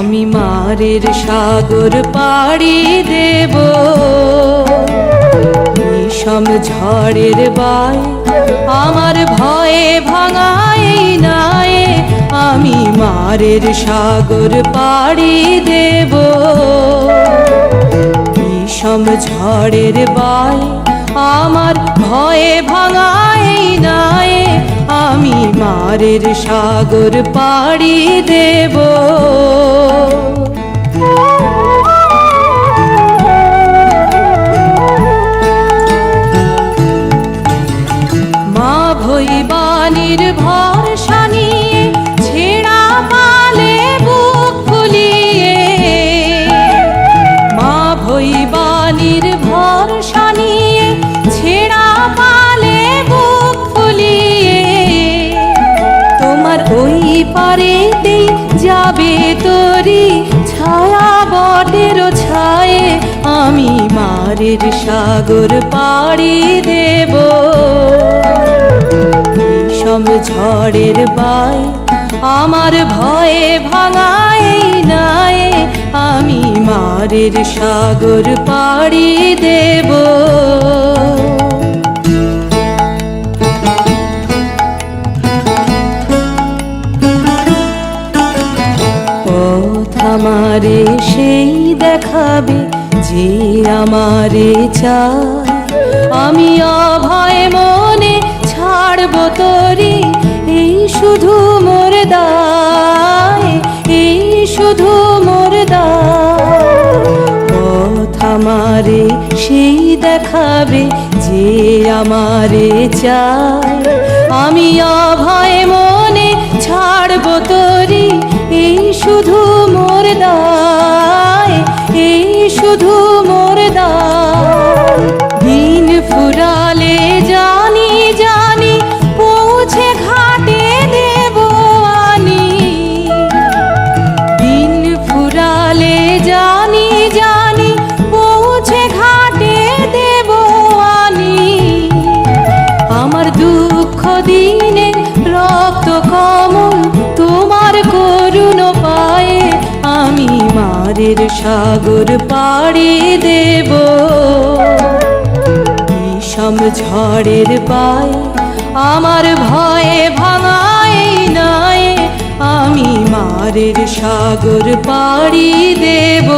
আমি মারের সাগর পাড়ি দেব। বিষম ঝড়ের বাই, আমার ভয়ে ভাঙাই নাই আমি মারের সাগর পাড়ি দেব। বিষম ঝড়ের বাই আমার ভয়ে ভাঙাই নাই আমি মারের সাগর পাড়ি দেব। তোমার ওই পারেতেই যাবে তোরি ছায়া বটের ছায়ে। আমি মারের সাগর পাড়ি দেব। বিষম ঝড়ের বাই আমার ভয়ে ভাঙাই নাই আমি মারের সাগর পাড়ি দেব। আমারে সেই দেখাবে যে আমারে চায়। আমি অভয় মনে ছাড়ব তোরি, এই শুধু মোর দায়, এই শুধু মোর পথ আমারে সেই দেখাবে যে আমারে চায়। আমি অভয় মনে ছাড়ব তোরি, এই শুধু ফুরালে জানি জানি পৌঁছে ঘাটে দেব আনি। দিন ফুরালে জানি জানি পৌঁছে ঘাটে দেব আনি। আমার দুঃখ দিনে রক্ত কমল, তোমার করুণ পায়ে আমি মারের সাগর পাড়ি দেব। বিষম ঝড়ের পায়ে আমার ভয়ে ভাঙায় নাই আমি মারের সাগর পাড়ি দেব।